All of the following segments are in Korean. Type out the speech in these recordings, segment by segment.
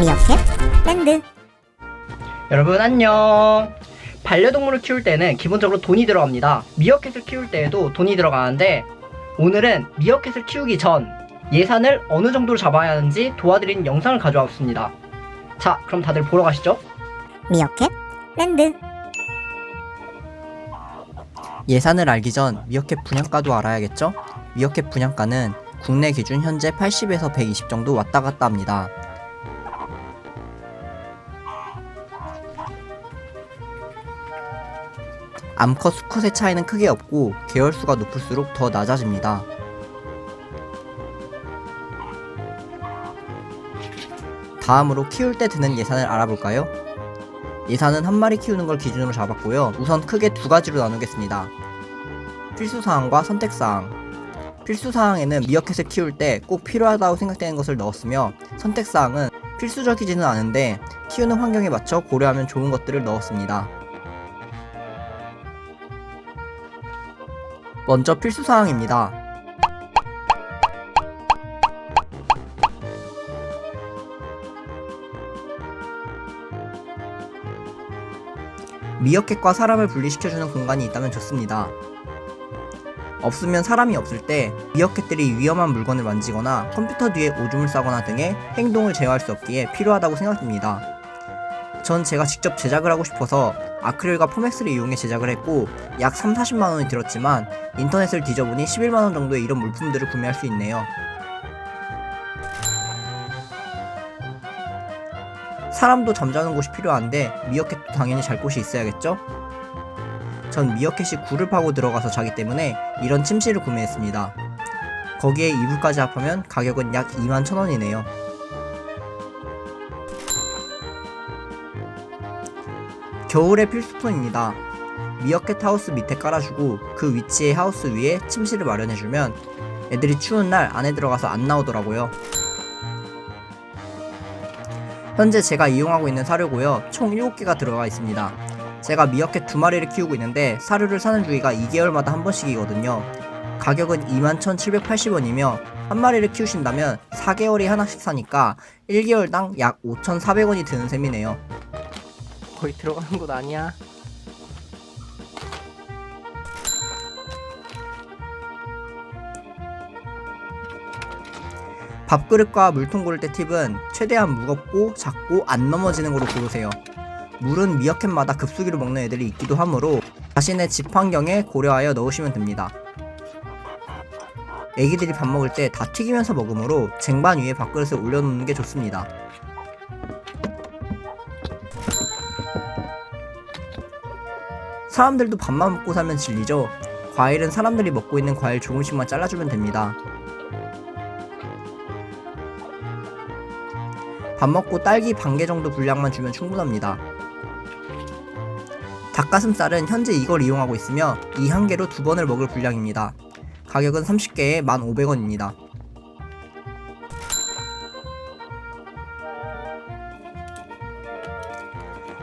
미어캣 랜드 여러분 안녕. 반려동물을 키울 때는 기본적으로 돈이 들어갑니다. 미어캣을 키울 때에도 돈이 들어가는데 오늘은 미어캣을 키우기 전 예산을 어느 정도로 잡아야 하는지 도와드리는 영상을 가져왔습니다. 자, 그럼 다들 보러 가시죠. 미어캣 랜드 예산을 알기 전 미어캣 분양가도 알아야겠죠? 미어캣 분양가는 국내 기준 현재 80에서 120 정도 왔다 갔다 합니다. 암컷 수컷의 차이는 크게 없고 계열수가 높을수록 더 낮아집니다. 다음으로 키울 때 드는 예산을 알아볼까요? 예산은 한 마리 키우는 걸 기준으로 잡았고요. 우선 크게 두 가지로 나누겠습니다. 필수사항과 선택사항. 필수사항에는 미어캣을 키울 때 꼭 필요하다고 생각되는 것을 넣었으며 선택사항은 필수적이지는 않은데 키우는 환경에 맞춰 고려하면 좋은 것들을 넣었습니다. 먼저 필수사항입니다. 미어캣과 사람을 분리시켜주는 공간이 있다면 좋습니다. 없으면 사람이 없을 때 미어캣들이 위험한 물건을 만지거나 컴퓨터 뒤에 오줌을 싸거나 등의 행동을 제어할 수 없기에 필요하다고 생각됩니다. 전 제가 직접 제작을 하고 싶어서 아크릴과 포맥스를 이용해 제작을 했고 약 3, 40만원이 들었지만 인터넷을 뒤져보니 11만원 정도의 이런 물품들을 구매할 수 있네요. 사람도 잠자는 곳이 필요한데 미어캣도 당연히 잘 곳이 있어야겠죠? 전 미어캣이 굴을 파고 들어가서 자기 때문에 이런 침실을 구매했습니다. 거기에 이불까지 합하면 가격은 약 2만 천 원이네요. 겨울의 필수품입니다. 미어캣 하우스 밑에 깔아주고 그 위치에 하우스 위에 침실을 마련해주면 애들이 추운 날 안에 들어가서 안 나오더라고요. 현재 제가 이용하고 있는 사료고요. 총 7개가 들어가 있습니다. 제가 미어캣 두 마리를 키우고 있는데 사료를 사는 주기가 2개월마다 한 번씩이거든요. 가격은 21,780원이며 한 마리를 키우신다면 4개월에 하나씩 사니까 1개월당 약 5,400원이 드는 셈이네요. 거의 들어가는 곳 아니야. 밥그릇과 물통 고를 때 팁은 최대한 무겁고 작고 안 넘어지는 걸로 고르세요. 물은 미어캣마다 급수기로 먹는 애들이 있기도 하므로 자신의 집 환경에 고려하여 넣으시면 됩니다. 애기들이 밥 먹을 때 다 튀기면서 먹으므로 쟁반 위에 밥그릇을 올려놓는 게 좋습니다. 사람들도 밥만 먹고 살면 질리죠? 과일은 사람들이 먹고 있는 과일 조금씩만 잘라주면 됩니다. 밥 먹고 딸기 반 개 정도 분량만 주면 충분합니다. 닭가슴살은 현재 이걸 이용하고 있으며 이 한 개로 두 번을 먹을 분량입니다. 가격은 30개에 1,500원입니다.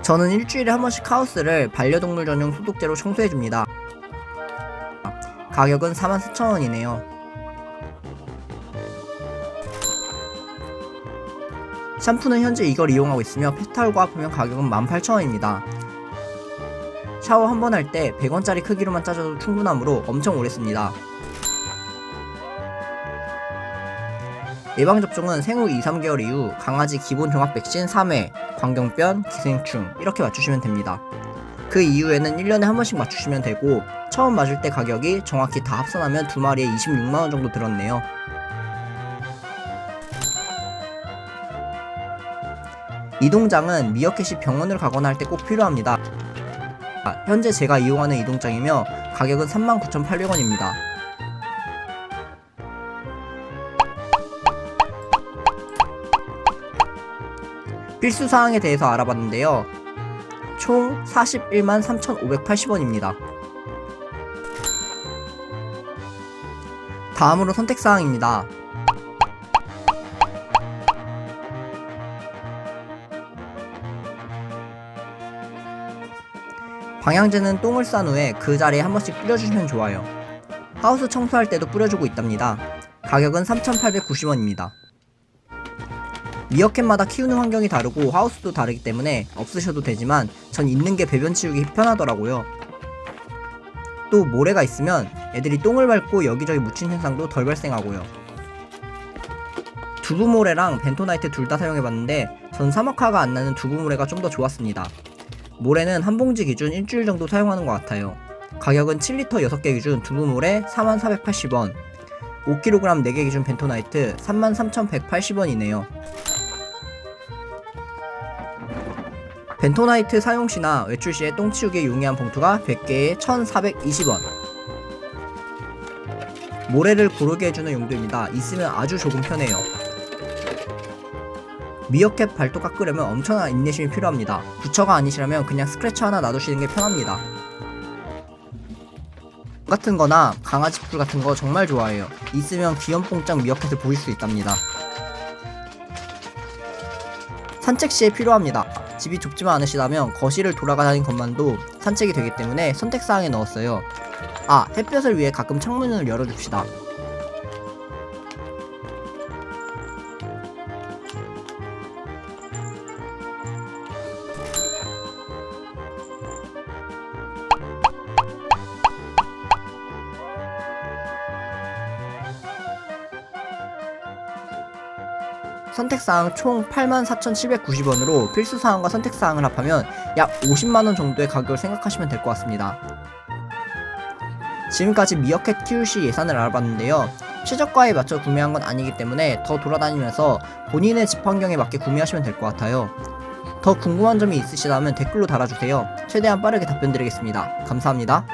저는 일주일에 한 번씩 하우스를 반려동물 전용 소독제로 청소해줍니다. 가격은 44,000원이네요. 샴푸는 현재 이걸 이용하고 있으며 페스탈과 합하면 가격은 18,000원입니다. 샤워 한 번 할 때 100원짜리 크기로만 짜줘도 충분하므로 엄청 오래 씁니다. 예방접종은 생후 2, 3개월 이후 강아지 기본 종합 백신 3회, 광경변, 기생충 이렇게 맞추시면 됩니다. 그 이후에는 1년에 한 번씩 맞추시면 되고 처음 맞을 때 가격이 정확히 다 합산하면 두 마리에 26만원 정도 들었네요. 이동장은 미어캣이 병원을 가거나 할 때 꼭 필요합니다. 아, 현재 제가 이용하는 이동장이며 가격은 39,800원입니다. 필수 사항에 대해서 알아봤는데요. 총 41만 3,580원입니다. 다음으로 선택 사항입니다. 방향제는 똥을 싼 후에 그 자리에 한 번씩 뿌려주시면 좋아요. 하우스 청소할 때도 뿌려주고 있답니다. 가격은 3,890원입니다. 미어캣마다 키우는 환경이 다르고 하우스도 다르기 때문에 없으셔도 되지만 전 있는 게 배변 치우기 편하더라고요. 또 모래가 있으면 애들이 똥을 밟고 여기저기 묻힌 현상도 덜 발생하고요. 두부모래랑 벤토나이트 둘 다 사용해봤는데 전 사막화가 안 나는 두부모래가 좀 더 좋았습니다. 모래는 한 봉지 기준 일주일 정도 사용하는 것 같아요. 가격은 7리터 6개 기준 두부모래 4480원, 5kg 4개 기준 벤토나이트 33,180원이네요. 벤토나이트 사용 시나 외출 시에 똥 치우기에 용이한 봉투가 100개에 1,420원. 모래를 고르게 해주는 용도입니다. 있으면 아주 조금 편해요. 미어캣 발톱 깎으려면 엄청난 인내심이 필요합니다. 부처가 아니시라면 그냥 스크래처 하나 놔두시는 게 편합니다. 같은 거나 강아지 풀 같은 거 정말 좋아해요. 있으면 귀염뽕짝 미어캣을 보일 수 있답니다. 산책 시에 필요합니다. 집이 좁지만 않으시다면 거실을 돌아가는 것만도 산책이 되기 때문에 선택사항에 넣었어요. 아, 햇볕을 위해 가끔 창문을 열어줍시다. 선택사항 총 84,790원으로 필수사항과 선택사항을 합하면 약 50만원 정도의 가격을 생각하시면 될 것 같습니다. 지금까지 미어캣 키울 시 예산을 알아봤는데요. 최저가에 맞춰 구매한 건 아니기 때문에 더 돌아다니면서 본인의 집 환경에 맞게 구매하시면 될 것 같아요. 더 궁금한 점이 있으시다면 댓글로 달아주세요. 최대한 빠르게 답변 드리겠습니다. 감사합니다.